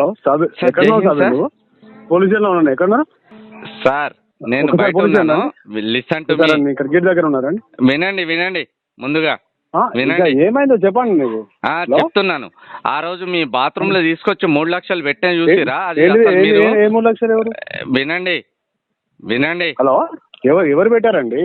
Hello sir, ఎక్కడ police స్టేషన్లో ఉన్నాను ఎక్కడ? సార్ నేను బయట ఉన్నాను. లిసన్ టు మీ గేట్ దగ్గర ఉన్నారండి వినండి వినండి. ముందుగా. వినండి. ఏమైందో చెప్పండి హలో? చెప్తున్నాను. ఆ రోజు మీ బాత్రూమ్లో తీసుకొచ్చి మూడు లక్షలు పెట్టిన చూసిరా? అది మీరు లక్షలు ఎవరు? వినండి. వినండి. హలో? ఎవరు ఎవరు పెట్టారండి?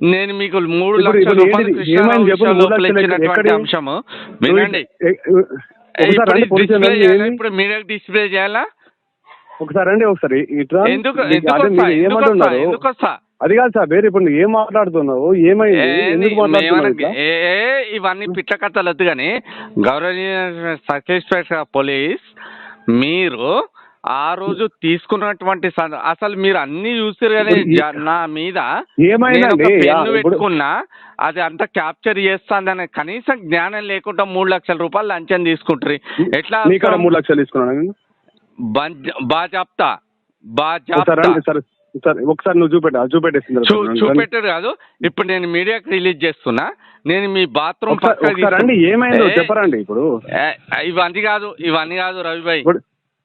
నేను మీకు మూడు లక్షల రూపాయలు? కృష్ణారావు ఇచ్చినటువంటి అంశము. వినండి. ఇప్పుడు పోలీస్ డిస్ప్లే చేయాలా? ఒకసారి రండి ఒకసారి. ఇట్లా ఎందుకు అదే వస్తా మీరు ఎందుకు వస్తా ఏమంటున్నారు? ఎందుకు వస్తా అది కాదు సార్ వేరే ఇప్పుడు ఏం మాట్లాడుతున్నావు? ఏమైంది? ఏ, ఇవన్నీ పిట్ల కథలు వద్దు కానీ గౌరవనీయ సర్కిల్ ఇన్స్పెక్టర్ పోలీస్ మీరు ఆ రోజు తీసుకున్నటువంటి అసలు మీరు అన్ని చూసారు కానీ నా మీద పెన్ను పెట్టుకున్నా అది అంతా క్యాప్చర్ చేస్తాందని కనీసం జ్ఞానం లేకుండా మూడు లక్షల రూపాయలు లంచం తీసుకుంటారు ఎట్లా మూడు లక్షలు తీసుకున్నాను నేను? బం- బా చెప్తా బా ఒకసారి చెప్తా రండి సార్ సార్ ఒకసారి నువ్వు చూపెట్ట చూపెట్టేసింది చూపెట్టారు కాదు ఇప్పుడు నేను మీడియాకి రిలీజ్ చేస్తున్నా నేను మీ బాత్రూమ్ పక్క రండి ఏమైందో చెప్పరండి ఇప్పుడు. ఇవన్నీ కాదు ఇవన్నీ కాదు రవిభాయ్ ఇప్పుడు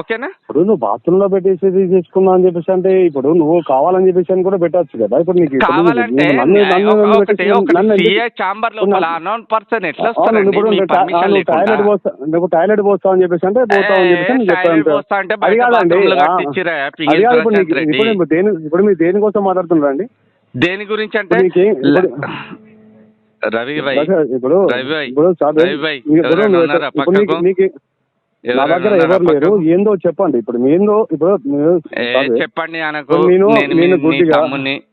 ఓకేనా? ఇప్పుడు నువ్వు బాత్రూమ్లో పెట్టేసి చేసుకున్నా అని చెప్పేసి అంటే ఇప్పుడు నువ్వు కావాలని చెప్పేసి అని కూడా పెట్టచ్చు కదా. ఇప్పుడు నీకు కావాలంటే చాంబర్ లోపల పర్సన్ ఎట్లా టాయిలెట్ పోస్తా నువ్వు టాయిలెట్ పోస్తావు అని చెప్పేసి అంటే పోతావు అని చెప్పేసి. పోస్తా ఇప్పుడు. మీరు దేని ఇప్పుడు మీరు దేనికోసం మాట్లాడుతున్నారండి దేని గురించి అంటే రవి భాయ్ ఇప్పుడు రవి భాయ్, ఇప్పుడు రవి భాయ్, నా దగ్గర ఎవరు లేరు? ఏందో చెప్పండి. ఇప్పుడు ఏందో ఇప్పుడు చెప్పండి అనకు నేను- గుడ్డిగా-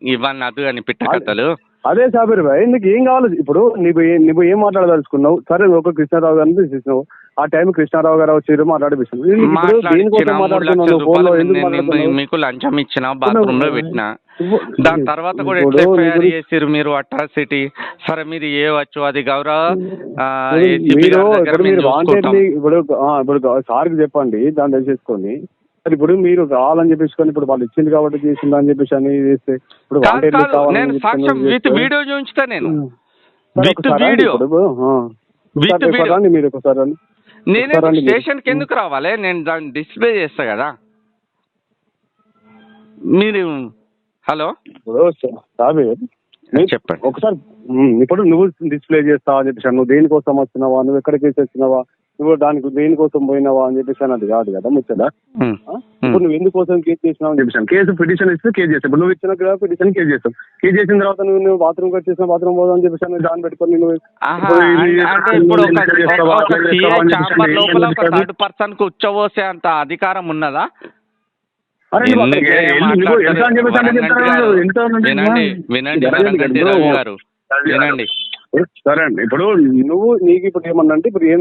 ఇవన్నీ అదు అని పిట్ట కథలు. అదే సాబిర్ భాయ్ నీకు ఏం కావాలి? ఇప్పుడు ఏ- నువ్వు ఏం మాట్లాడదలుచుకున్నావు? సరే ఒక కృష్ణారావు గారిని తీసేసినావు ఆ టైం కృష్ణారావు గారు వచ్చి మాట్లాడిపిస్తున్నావు ఇది ఇప్పుడు మాట్లాడిచ్చిన దేనికోసం మూడు మాట్లాడుతున్నావు? లక్షల నువ్వు ఫోన్లో రూపాయలు ఎందుకు నేను- మాట్లాడుతున్నావు? నేను మీకు లంచం ఇచ్చిన బాత్రూమ్లో పెట్టిన. దాని తర్వాత కూడా ఎట్లా ఎఫ్ఐఆర్ చేసిరు మీరు అట్రాసిటీ సరే మీరు ఏవచ్చు అది గౌరవ ఇప్పుడు సార్కి చెప్పండి దాన్ని తెలిసేసుకొని మరి ఇప్పుడు మీరు కావాలని చెప్పేసి ఇప్పుడు వాళ్ళు ఇచ్చింది కాబట్టి చేసింది అని చెప్పేసి అని చేస్తే ఇప్పుడు నేను సాక్ష్యం విత్ వీడియో చూపించుతా నేను. With video. With video. మీరు ఒకసారి. నేనే మీరు. స్టేషన్కి ఎందుకు రావాలి? నేను దాన్ని డిస్ప్లే చేస్తా కదా. మీరు హలో? సాబిర్ చెప్పండి. ఒకసారి ఇప్పుడు నువ్వు డిస్ప్లే చేస్తావా అని చెప్పేసి నువ్వు దేనికోసం వచ్చినావా నువ్వు ఎక్కడికి వచ్చినావా నువ్వు దానికి దేనికోసం పోయినావా అని చెప్పేసి అని అది కాదు కదా ముచ్చట? ఇప్పుడు నువ్వు ఎందుకోసం కేసు చేసినావు అని చెప్పేసి కేసు పిటిషన్ ఇస్తే కేసు చేస్తావు ఇప్పుడు నువ్వు ఇచ్చిన కదా పిటిషన్ కేసు చేస్తావు కేసు చేసిన తర్వాత నువ్వు నువ్వు బాత్రూమ్ వచ్చేసిన బాత్రూమ్ పోదాం అని చెప్పేసి దాన్ని పెట్టుకొని నువ్వు పర్సన్కు ఉచ్చబోసే అంత అధికారం ఉన్నదా? వినండి వినండి. గారు సరే అండి ఇప్పుడు నువ్వు నీకు ఇప్పుడు ఏమన్నా అంటే ఇప్పుడు ఏం